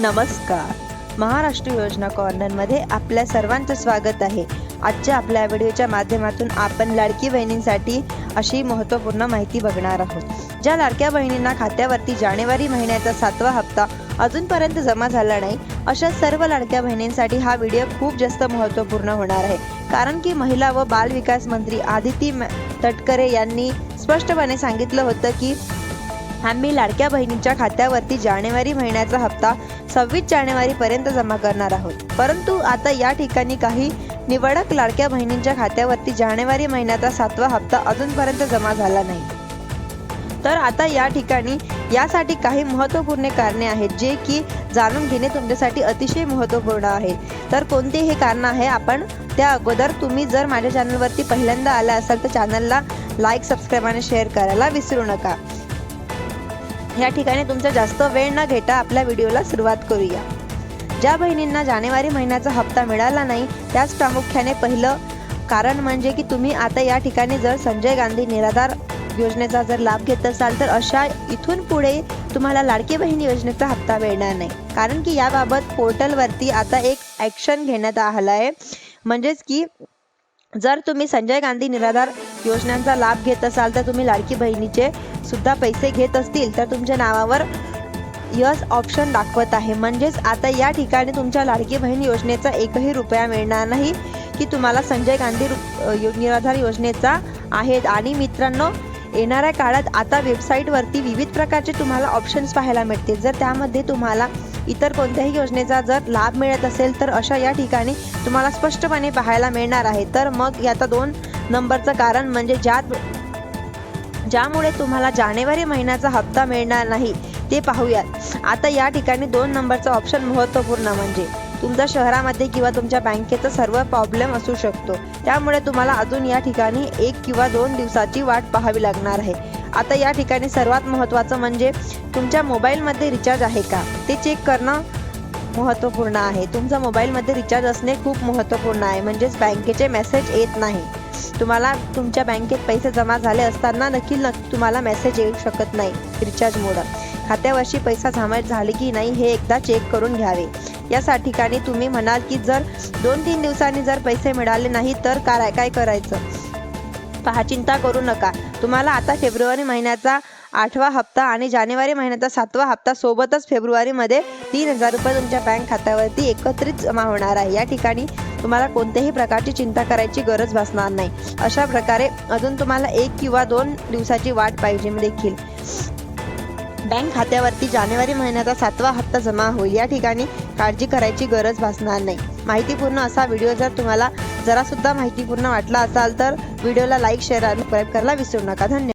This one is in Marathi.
नमस्कार. महाराष्ट्र योजना कॉर्नरमध्ये आपल्या सर्वांचं स्वागत आहे. आजच्या आपल्या व्हिडिओच्या माध्यमातून आपण लाडकी बहिणींसाठी अशी महत्त्वपूर्ण माहिती बघणार आहोत. ज्या लाडक्या बहिणींना खात्यावरती जानेवारी महिन्याचा सातवा हप्ता अजूनपर्यंत जमा झाला नाही अशा सर्व लाडक्या बहिणींसाठी हा व्हिडिओ खूप जास्त महत्त्वपूर्ण होणार आहे. कारण की महिला व बाल विकास मंत्री आदिती तटकरे यांनी स्पष्टपणे सांगितलं होतं की आम्ही लाडक्या बहिणींच्या खात्यावरती जानेवारी महिन्याचा हप्ता सव्वीस जानेवारीपर्यंत जमा करणार आहोत. परंतु आता या ठिकाणी काही निवडक लाडक्या बहिणींच्या खात्यावरती जानेवारी महिन्याचा सातवा हप्ता अजूनपर्यंत जमा झाला नाही. तर आता या ठिकाणी यासाठी काही महत्त्वपूर्ण कारणे आहेत जे की जाणून घेणे तुमच्यासाठी अतिशय महत्त्वपूर्ण आहे. तर कोणते हे कारण आहे आपण त्या अगोदर तुम्ही जर माझ्या चॅनलवरती पहिल्यांदा आला असाल तर चॅनलला लाईक सबस्क्राईब आणि शेअर करायला विसरू नका. या ठिकाणी तुमचा जास्त वेळ न घेता आपल्या व्हिडिओला सुरुवात करूया. ज्या बहिणींना जानेवारी महिन्याचा हप्ता मिळाला नाही त्याच प्रामुख्याने पहिलं कारण म्हणजे की तुम्ही आता या ठिकाणी जर संजय गांधी निराधार योजनेचा जर लाभ घेत असाल तर अशा इथून पुढे तुम्हाला लाडकी बहीण योजनेचा हप्ता मिळणार नाही. कारण की याबाबत पोर्टलवरती आता एक ॲक्शन घेण्यात आला आहे. म्हणजेच की जर तुम्ही संजय गांधी निराधार योजनांचा लाभ घेत असाल तर तुम्ही लाडकी बहिणीचे सुद्धा पैसे घेत असतील तर तुमच्या नावावर यस ऑप्शन दाखवत आहे. म्हणजेच आता या ठिकाणी तुमच्या लाडकी बहीण योजनेचा एकही रुपया मिळणार नाही की तुम्हाला संजय गांधी रु- यो- निराधार योजनेचा आहे आणि मित्रांनो येणाऱ्या काळात आता वेबसाईटवरती विविध प्रकारचे तुम्हाला ऑप्शन्स पाहायला मिळतील. जर त्यामध्ये तुम्हाला इतर कोणत्याही योजनेचा जर लाभ मिळत असेल तर अशा या ठिकाणी तुम्हाला स्पष्टपणे पाहायला मिळणार आहे. तर मग याचा दोन नंबरचं कारण म्हणजे ज्यात ज्यामुळे तुम्हाला जानेवारी महिन्याचा हप्ता मिळणार नाही ते पाहूयात. आता या ठिकाणी दोन नंबरचा ऑप्शन महत्त्वपूर्ण म्हणजे तुमच्या शहरामध्ये किंवा तुमच्या बँकेचा सर्व प्रॉब्लेम असू शकतो. त्यामुळे तुम्हाला अजून या ठिकाणी एक किंवा दोन दिवसाची वाट पाहावी लागणार आहे. आता या ठिकाणी सर्वात महत्त्वाचं म्हणजे तुमच्या मोबाईलमध्ये रिचार्ज आहे का? ते चेक करणं महत्त्वपूर्ण आहे. तुमचा मोबाईलमध्ये रिचार्ज असणे खूप महत्त्वपूर्ण आहे. म्हणजेच बँकेचे मेसेज येत नाही. तुम्हाला तुमच्या बँकेत पैसे जमा झाले असताना नक्की नक्की तुम्हाला मेसेज येऊ शकत नाही. रिचार्जमुळं खात्यावरशी पैसा जमा झाले की नाही हे एकदा चेक करून घ्यावे. या ठिकाणी तुम्ही म्हणाल की जर दोन तीन दिवसांनी जर पैसे मिळाले नाही तर काय काय करायचं? पहा चिंता करू नका. तुम्हाला आता फेब्रुवारी महिन्याचा आठवा हप्ता आणि जानेवारी महिन्याचा सातवा हप्ता सोबतच फेब्रुवारीमध्ये तीन हजार रुपये तुमच्या बँक खात्यावरती एकत्रित जमा होणार आहे. या ठिकाणी तुम्हाला कोणत्याही प्रकारची चिंता करायची गरज भासणार नाही. अशा प्रकारे अजून तुम्हाला एक किंवा दोन दिवसाची वाट पाहिजे देखील. बँक खात्यावरती जानेवारी महिन्याचा सातवा हप्ता जमा होईल. या ठिकाणी काळजी करायची गरज भासणार नाही. माहितीपूर्ण असा व्हिडिओ जर तुम्हाला जरासुद्धा माहितीपूर्ण वाटला असाल तर व्हिडिओला लाईक शेअर आणि सबस्क्राईब करायला विसरू नका. धन्यवाद.